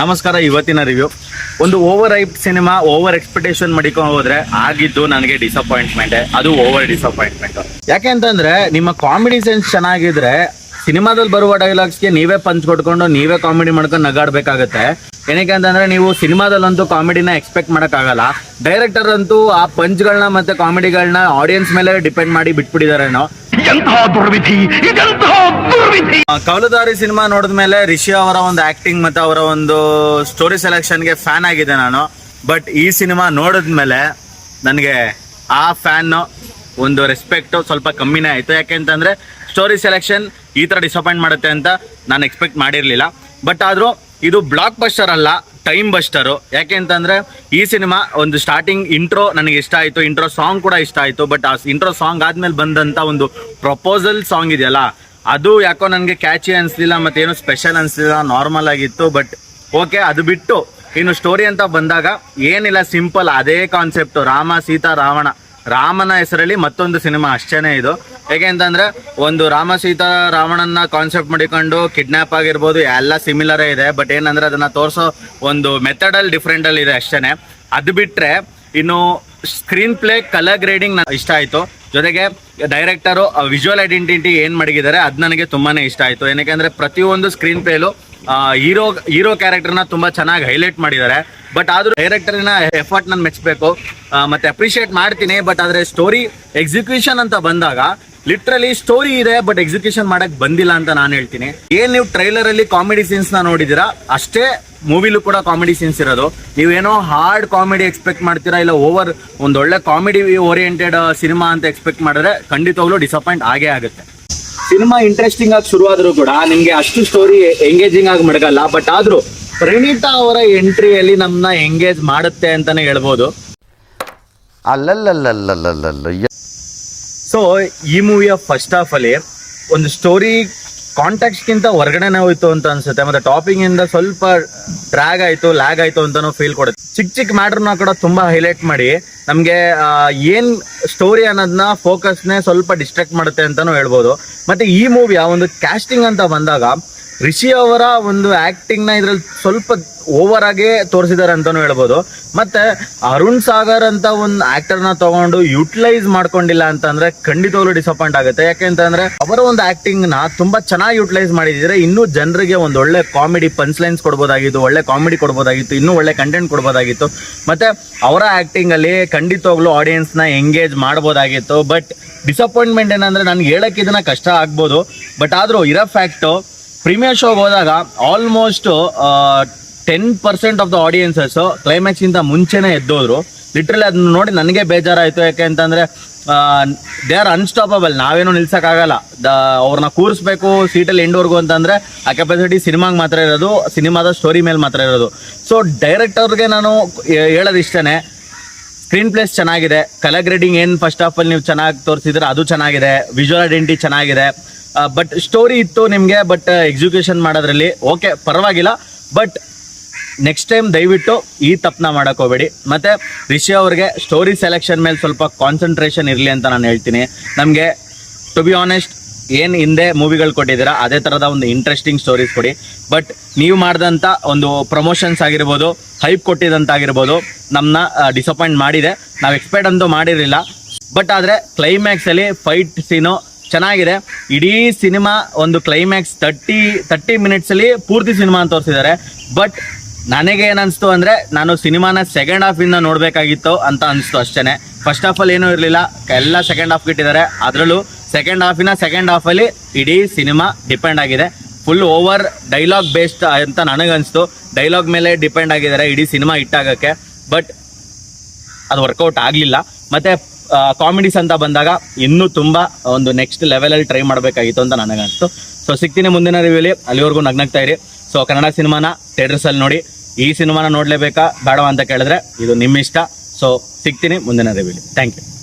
ನಮಸ್ಕಾರ, ಇವತ್ತಿನ ರಿವ್ಯೂ ಒಂದು over hype cinema over expectation ಮಾಡಿಕೊಂಡು ಹೋದ್ರೆ ಆಗಿದ್ದು ನನಗೆ ಡಿಸಪಾಯಿಂಟ್ಮೆಂಟ್ ಅದು ಓವರ್ ಡಿಸಪಾಯಿಂಟ್ಮೆಂಟ್ ಯಾಕೆ ಅಂತಂದ್ರೆ, ನಿಮ್ಮ ಕಾಮಿಡಿ ಸೆನ್ಸ್ ಚೆನ್ನಾಗಿದ್ರೆ ಸಿನಿಮಾದಲ್ಲಿ ಬರುವ ಡೈಲಾಗ್ಸ್ಗೆ ನೀವೇ ಪಂಚ್ ಕೊಟ್ಕೊಂಡು ನೀವೇ ಕಾಮಿಡಿ ಮಾಡ್ಕೊಂಡು ನಗಾಡ್ಬೇಕಾಗತ್ತೆ. ಏನಕ್ಕೆ ಅಂತಂದ್ರೆ, ನೀವು ಸಿನಿಮಾದಲ್ಲಂತೂ ಕಾಮಿಡಿನ ಎಕ್ಸ್ಪೆಕ್ಟ್ ಮಾಡೋಕ್ಕಾಗಲ್ಲ. ಡೈರೆಕ್ಟರ್ ಅಂತೂ ಆ ಪಂಚ್ಗಳನ್ನ ಮತ್ತೆ ಕಾಮಿಡಿಗಳನ್ನ ಆಡಿಯನ್ಸ್ ಮೇಲೆ ಡಿಪೆಂಡ್ ಮಾಡಿ ಬಿಟ್ಬಿಟ್ಟಿದಾರೇನೋ. ಎಂತಹ ಸಿನಿಮಾ ನೋಡಿದ ಮೇಲೆ ರಿಷಿ ಅವರ ಒಂದು ಆಕ್ಟಿಂಗ್ ಮತ್ತೆ ಅವರ ಒಂದು ಸ್ಟೋರಿ ಸೆಲೆಕ್ಷನ್ಗೆ ಫ್ಯಾನ್ ಆಗಿದೆ ನಾನು. ಬಟ್ ಈ ಸಿನಿಮಾ ನೋಡಿದ್ಮೇಲೆ ನನಗೆ ಆ ಫ್ಯಾನ್ ಒಂದು ರೆಸ್ಪೆಕ್ಟ್ ಸ್ವಲ್ಪ ಕಮ್ಮಿನೇ ಆಯಿತು. ಯಾಕೆಂತಂದ್ರೆ ಸ್ಟೋರಿ ಸೆಲೆಕ್ಷನ್ ಈ ಥರ ಡಿಸಪಾಯಿಂಟ್ ಮಾಡುತ್ತೆ ಅಂತ ನಾನು ಎಕ್ಸ್ಪೆಕ್ಟ್ ಮಾಡಿರಲಿಲ್ಲ. ಬಟ್ ಆದರೂ ಇದು ಬ್ಲಾಕ್ ಬಸ್ಟರ್ ಅಲ್ಲ ಟೈಮ್ ಬಸ್ಟರು ಯಾಕೆ ಅಂತಂದ್ರೆ ಈ ಸಿನಿಮಾ ಒಂದು ಸ್ಟಾರ್ಟಿಂಗ್ ಇಂಟ್ರೋ ನನಗೆ ಇಷ್ಟ ಆಯಿತು ಇಂಟ್ರೋ ಸಾಂಗ್ ಕೂಡ ಇಷ್ಟ ಆಯಿತು. ಬಟ್ ಆ ಇಂಟ್ರೋ ಸಾಂಗ್ ಆದ್ಮೇಲೆ ಬಂದಂತ ಒಂದು ಪ್ರಪೋಸಲ್ ಸಾಂಗ್ ಇದೆಯಲ್ಲ ಅದು ಯಾಕೋ ನನಗೆ ಕ್ಯಾಚಿ ಅನಿಸ್ಲಿಲ್ಲ ಮತ್ತೇನು ಸ್ಪೆಷಲ್ ಅನಿಸ್ಲಿಲ್ಲ ನಾರ್ಮಲ್ ಆಗಿತ್ತು ಬಟ್ ಓಕೆ ಅದು ಬಿಟ್ಟು ಇನ್ನು ಸ್ಟೋರಿ ಅಂತ ಬಂದಾಗ ಏನಿಲ್ಲ ಸಿಂಪಲ್ ಅದೇ ಕಾನ್ಸೆಪ್ಟು ರಾಮ, ಸೀತಾ, ರಾವಣ. ರಾಮನ ಹೆಸರಲ್ಲಿ ಮತ್ತೊಂದು ಸಿನಿಮಾ ಅಷ್ಟೇ ಇದು. ಹೇಗೆ ಅಂತಂದ್ರೆ, ಒಂದು ರಾಮ, ಸೀತಾ ರಾವಣನ ಕಾನ್ಸೆಪ್ಟ್ ಮಾಡಿಕೊಂಡು ಕಿಡ್ನಾಪ್ ಆಗಿರ್ಬೋದು, ಎಲ್ಲ ಸಿಮಿಲರೇ ಇದೆ ಬಟ್ ಏನಂದ್ರೆ ಅದನ್ನ ತೋರಿಸೋ ಒಂದು ಮೆಥಡಲ್ಲಿ ಡಿಫ್ರೆಂಟಲ್ಲಿ ಇದೆ ಅಷ್ಟೇನೆ. ಅದು ಬಿಟ್ರೆ ಇನ್ನು ಸ್ಕ್ರೀನ್ ಪ್ಲೇ ಕಲರ್ ಗ್ರೇಡಿಂಗ್ ಇಷ್ಟ ಆಯ್ತು. ಜೊತೆಗೆ ಡೈರೆಕ್ಟರು ವಿಜುವಲ್ ಐಡೆಂಟಿಟಿ ಏನು ಮಾಡಿದ್ದಾರೆ ಅದು ನನಗೆ ತುಂಬಾನೇ ಇಷ್ಟ ಆಯ್ತು. ಏನಕ್ಕೆ ಪ್ರತಿಯೊಂದು ಸ್ಕ್ರೀನ್ ಪ್ಲೇಲು ಹೀರೋ ಹೀರೋ ಕ್ಯಾರೆಕ್ಟರ್ನ ತುಂಬಾ ಚೆನ್ನಾಗಿ ಹೈಲೈಟ್ ಮಾಡಿದ್ದಾರೆ. ಬಟ್ ಆದರೂ ಡೈರೆಕ್ಟರ್ನ ಎಫರ್ಟ್ ನಾನು ಮೆಚ್ಚಬೇಕು ಮತ್ತೆ ಅಪ್ರಿಷಿಯೇಟ್ ಮಾಡ್ತೀನಿ ಬಟ್ ಆದ್ರೆ ಸ್ಟೋರಿ ಎಕ್ಸಿಕ್ಯೂಷನ್ ಅಂತ ಬಂದಾಗ ಲಿಟ್ರಲಿ ಸ್ಟೋರಿ ಇದೆ ಬಟ್ ಎಕ್ಸಿಕ್ಯೂಷನ್ ಮಾಡಕ್ ಬಂದಿಲ್ಲ ಅಂತ ನಾನು ಹೇಳ್ತೀನಿ. ಏನ್ ನೀವು ಟ್ರೈಲರ್ ಅಲ್ಲಿ ಕಾಮಿಡಿ ಸೀನ್ಸ್ನ ನೋಡಿದಿರಾ? ಅಷ್ಟೇ ಮೂವಿಲೂ ಕೂಡ ಕಾಮಿಡಿ ಸೀನ್ಸ್ ಇರೋದು. ನೀವೇನೋ ಹಾರ್ಡ್ ಕಾಮಿಡಿ ಎಕ್ಸ್ಪೆಕ್ಟ್ ಮಾಡ್ತೀರಾ, ಇಲ್ಲ ಓವರ್ ಒಂದೊಳ್ಳೆ ಕಾಮಿಡಿ ಓರಿಯೆಂಟೆಡ್ ಸಿನಿಮಾ ಅಂತ ಎಕ್ಸ್ಪೆಕ್ಟ್ ಮಾಡಿದ್ರೆ ಖಂಡಿತವಾಗ್ಲೂ ಡಿಸಪಾಯಿಂಟ್ ಆಗೇ ಆಗುತ್ತೆ. ಸಿನಿಮಾ ಇಂಟ್ರೆಸ್ಟಿಂಗ್ ಆಗಿ ಶುರುವಾದ್ರೂ ಕೂಡ ನಿಮ್ಗೆ ಅಷ್ಟು ಸ್ಟೋರಿ ಎಂಗೇಜಿಂಗ್ ಆಗಿ ಮಡಗಲ್ಲ ಬಟ್ ಆದ್ರೂ ಪ್ರಣೀತಾ ಅವರ ಎಂಟ್ರಿಯಲ್ಲಿ ನಮ್ಮನ್ನ ಎಂಗೇಜ್ ಮಾಡುತ್ತೆ ಅಂತಾನೆ ಹೇಳ್ಬೋದು. ಅಲ್ಲಲ್ಲಲ್ಲಲ್ಲಲ್ಲಲ್ಲ ಸೊ ಈ ಮೂವಿಯ ಫಸ್ಟ್ ಹಾಫ್ ಅಲ್ಲಿ ಒಂದು ಸ್ಟೋರಿ ಕಾಂಟ್ಯಾಕ್ಟ್ಗಿಂತ ಹೊರಗಡೆನೇ ಹೋಯ್ತು ಅಂತ ಅನ್ಸುತ್ತೆ. ಮತ್ತೆ ಟಾಪಿಂಗ್ ಇಂದ ಸ್ವಲ್ಪ ಡ್ರ್ಯಾಗ್ ಆಯ್ತು ಲ್ಯಾಗ್ ಆಯ್ತು ಅಂತಾನು ಫೀಲ್ ಕೊಡುತ್ತೆ. ಚಿಕ್ಕ ಚಿಕ್ಕ ಮ್ಯಾಟರ್ನ ಕೂಡ ತುಂಬಾ ಹೈಲೈಟ್ ಮಾಡಿ, ನಮ್ಗೆ ಏನ್ ಸ್ಟೋರಿ ಅನ್ನೋದನ್ನ ಫೋಕಸ್ನೇ ಸ್ವಲ್ಪ ಡಿಸ್ಟ್ರಾಕ್ಟ್ ಮಾಡುತ್ತೆ ಅಂತಾನು ಹೇಳ್ಬೋದು. ಮತ್ತೆ ಈ ಮೂವಿಯ ಒಂದು ಕ್ಯಾಸ್ಟಿಂಗ್ ಅಂತ ಬಂದಾಗ ರಿಷಿ ಅವರ ಒಂದು ಆಕ್ಟಿಂಗ್ನ ಇದ್ರಲ್ಲಿ ಸ್ವಲ್ಪ ಓವರ್ ಆಗಿ ತೋರಿಸಿದ್ದಾರೆ ಅಂತಾನು ಹೇಳ್ಬೋದು. ಮತ್ತೆ ಅರುಣ್ ಸಾಗರ್ ಅಂತ ಒಂದು ಆಕ್ಟರ್ನ ತಗೊಂಡು ಯುಟಿಲೈಸ್ ಮಾಡ್ಕೊಂಡಿಲ್ಲ ಅಂತಂದ್ರೆ ಖಂಡಿತವಾಗ್ಲೂ ಡಿಸಪಾಯಿಂಟ್ ಆಗುತ್ತೆ. ಯಾಕೆ ಅಂತಂದ್ರೆ ಅವರ ಒಂದು ಆಕ್ಟಿಂಗ್ನ ತುಂಬಾ ಚೆನ್ನಾಗಿ ಯುಟಿಲೈಸ್ ಮಾಡಿದ್ರೆ ಇನ್ನೂ ಜನರಿಗೆ ಒಂದು ಒಳ್ಳೆ ಕಾಮಿಡಿ ಪಂಚ್ ಲೈನ್ಸ್ ಕೊಡ್ಬೋದಾಗಿತ್ತು, ಒಳ್ಳೆ ಕಾಮಿಡಿ ಕೊಡ್ಬೋದಾಗಿತ್ತು, ಇನ್ನೂ ಒಳ್ಳೆ ಕಂಟೆಂಟ್ ಕೊಡ್ಬೋದಾಗಿತ್ತು. ಮತ್ತೆ ಅವರ ಆಕ್ಟಿಂಗ್ ಅಲ್ಲಿ ಖಂಡಿತವಾಗ್ಲೂ ಆಡಿಯನ್ಸ್ನ ಎಂಗೇಜ್ ಮಾಡ್ಬೋದಾಗಿತ್ತು. ಬಟ್ ಡಿಸಪಾಯಿಂಟ್ಮೆಂಟ್ ಏನಂದ್ರೆ ನನ್ಗೆ ಹೇಳಕ್ ಇದನ್ನ ಕಷ್ಟ ಆಗ್ಬೋದು. ಬಟ್ ಆದ್ರೂ ಇರೋ ಫ್ಯಾಕ್ಟು ಪ್ರೀಮಿಯರ್ ಶೋಗೆ ಹೋದಾಗ almost ten percent of the audiences climax ಇಂದ ಮುಂಚೆನೆ ಎದ್ದೋದ್ರು. ಲಿಟ್ರಲಿ ಅದನ್ನ ನೋಡಿ ನನಗೆ ಬೇಜಾರಾಯಿತು. ಯಾಕೆ ಅಂತಂದ್ರೆ ದೇ ಆರ್ ಅನ್ಸ್ಟಾಪಬಲ್ ನಾವೇನು ನಿಲ್ಸಕ್ಕಾಗಲ್ಲ. ದ, ಅವ್ರನ್ನ ಕೂರಿಸ್ಬೇಕು ಸೀಟಲ್ಲಿ ಎಂಡ್ವರೆಗೂ ಅಂತಂದ್ರೆ, ಆ ಕೆಪಾಸಿಟಿ ಸಿನಿಮಾಗೆ ಮಾತ್ರ ಇರೋದು, ಸಿನಿಮಾದ ಸ್ಟೋರಿ ಮೇಲೆ ಮಾತ್ರ ಇರೋದು. ಸೊ ಡೈರೆಕ್ಟರ್ಗೆ ನಾನು ಹೇಳೋದು ಇಷ್ಟೇ ಸ್ಕ್ರೀನ್ ಪ್ಲೇಸ್ ಚೆನ್ನಾಗಿದೆ. ಕಲರ್ ಗ್ರೇಡಿಂಗ್ ಏನು ಫಸ್ಟ್ ಆಫ್ ಅಲ್ಲಿ ನೀವು ಚೆನ್ನಾಗಿ ತೋರಿಸಿದ್ರೆ ಅದು ಚೆನ್ನಾಗಿದೆ. ವಿಜುವಲ್ ಐಡೆಂಟಿ ಚೆನ್ನಾಗಿದೆ. ಬಟ್ ಸ್ಟೋರಿ ಇತ್ತು ನಿಮಗೆ ಬಟ್ ಎಕ್ಸಿಕ್ಯೂಷನ್ ಮಾಡೋದ್ರಲ್ಲಿ ಓಕೆ ಪರವಾಗಿಲ್ಲ ಬಟ್ ನೆಕ್ಸ್ಟ್ ಟೈಮ್ ದಯವಿಟ್ಟು ಈ ತಪ್ಪನ್ನ ಮಾಡೋಕ್ಕೆ ಹೋಗ್ಬೇಡಿ. ಮತ್ತೆ ರಿಷಿ ಅವ್ರಿಗೆ ಸ್ಟೋರಿ ಸೆಲೆಕ್ಷನ್ ಮೇಲೆ ಸ್ವಲ್ಪ ಕಾನ್ಸಂಟ್ರೇಷನ್ ಇರಲಿ ಅಂತ ನಾನು ಹೇಳ್ತೀನಿ. ನಮಗೆ ಟು ಬಿ ಆನೆಸ್ಟ್ ಏನು ಹಿಂದೆ ಮೂವಿಗಳು ಕೊಟ್ಟಿದ್ದೀರಾ, ಅದೇ ಥರದ ಒಂದು ಇಂಟ್ರೆಸ್ಟಿಂಗ್ ಸ್ಟೋರೀಸ್ ಕೊಡಿ. ಬಟ್ ನೀವು ಮಾಡಿದಂಥ ಒಂದು ಪ್ರಮೋಷನ್ಸ್ ಆಗಿರ್ಬೋದು ಹೈಪ್ ಕೊಟ್ಟಿದಂತಾಗಿರ್ಬೋದು ನಮ್ಮನ್ನ ಡಿಸಪಾಯಿಂಟ್ ಮಾಡಿದೆ. ನಾವು ಎಕ್ಸ್ಪೆಕ್ಟ್ ಅಂತೂ ಮಾಡಿರಲಿಲ್ಲ. ಬಟ್ ಆದರೆ ಕ್ಲೈಮ್ಯಾಕ್ಸಲ್ಲಿ ಫೈಟ್ ಸೀನು ಚೆನ್ನಾಗಿದೆ. ಇಡೀ ಸಿನಿಮಾ ಒಂದು ಕ್ಲೈಮ್ಯಾಕ್ಸ್ ತರ್ಟಿ ತರ್ಟಿ ಮಿನಿಟ್ಸಲ್ಲಿ ಪೂರ್ತಿ ಸಿನಿಮಾ ಅಂತ ತೋರಿಸಿದ್ದಾರೆ. ಬಟ್ ನನಗೆ ಏನನ್ನಿಸ್ತು ಅಂದರೆ, ನಾನು ಸಿನಿಮಾನ ಸೆಕೆಂಡ್ ಹಾಫಿಂದ ನೋಡಬೇಕಾಗಿತ್ತು ಅಂತ ಅನಿಸ್ತು ಅಷ್ಟೇ ಫಸ್ಟ್ ಹಾಫಲ್ಲಿ ಏನೂ ಇರಲಿಲ್ಲ. ಎಲ್ಲ ಸೆಕೆಂಡ್ ಹಾಫ್ ಇಟ್ಟಿದ್ದಾರೆ. ಅದರಲ್ಲೂ ಸೆಕೆಂಡ್ ಹಾಫಿನ ಸೆಕೆಂಡ್ ಹಾಫಲ್ಲಿ ಇಡೀ ಸಿನಿಮಾ ಡಿಪೆಂಡ್ ಆಗಿದೆ. ಫುಲ್ ಓವರ್ ಡೈಲಾಗ್ ಬೇಸ್ಡ್ ಅಂತ ನನಗನ್ನಿಸ್ತು ಡೈಲಾಗ್ ಮೇಲೆ ಡಿಪೆಂಡ್ ಆಗಿದ್ದಾರೆ ಇಡೀ ಸಿನಿಮಾ ಹಿಟ್ಟಾಗೋಕ್ಕೆ ಬಟ್ ಅದು ವರ್ಕೌಟ್ ಆಗಲಿಲ್ಲ. ಮತ್ತೆ ಕಾಮಿಡೀಸ್ ಅಂತ ಬಂದಾಗ ಇನ್ನೂ ತುಂಬ ಒಂದು ನೆಕ್ಸ್ಟ್ ಲೆವೆಲಲ್ಲಿ ಟ್ರೈ ಮಾಡಬೇಕಾಗಿತ್ತು ಅಂತ ನನಗನ್ನಿಸ್ತು ಸೊ ಸಿಗ್ತೀನಿ ಮುಂದಿನ ರಿವ್ಯೂಲಿ ಅಲ್ಲಿವರೆಗೂ ನಗ್ನಗ್ತಾ ಇರಿ. ಸೊ ಕನ್ನಡ ಸಿನಿಮಾನ ಥಿಯೇಟರ್ಸಲ್ಲಿ ನೋಡಿ. ಈ ಸಿನಿಮಾನ ನೋಡಲೇಬೇಕಾ? ಬೇಡವಾ ಅಂತ ಕೇಳಿದ್ರೆ ಇದು ನಿಮ್ಮ ಇಷ್ಟ ಸೊ ಸಿಗ್ತೀನಿ ಮುಂದಿನ ರಿವ್ಯೂಲಿ ಥ್ಯಾಂಕ್ ಯು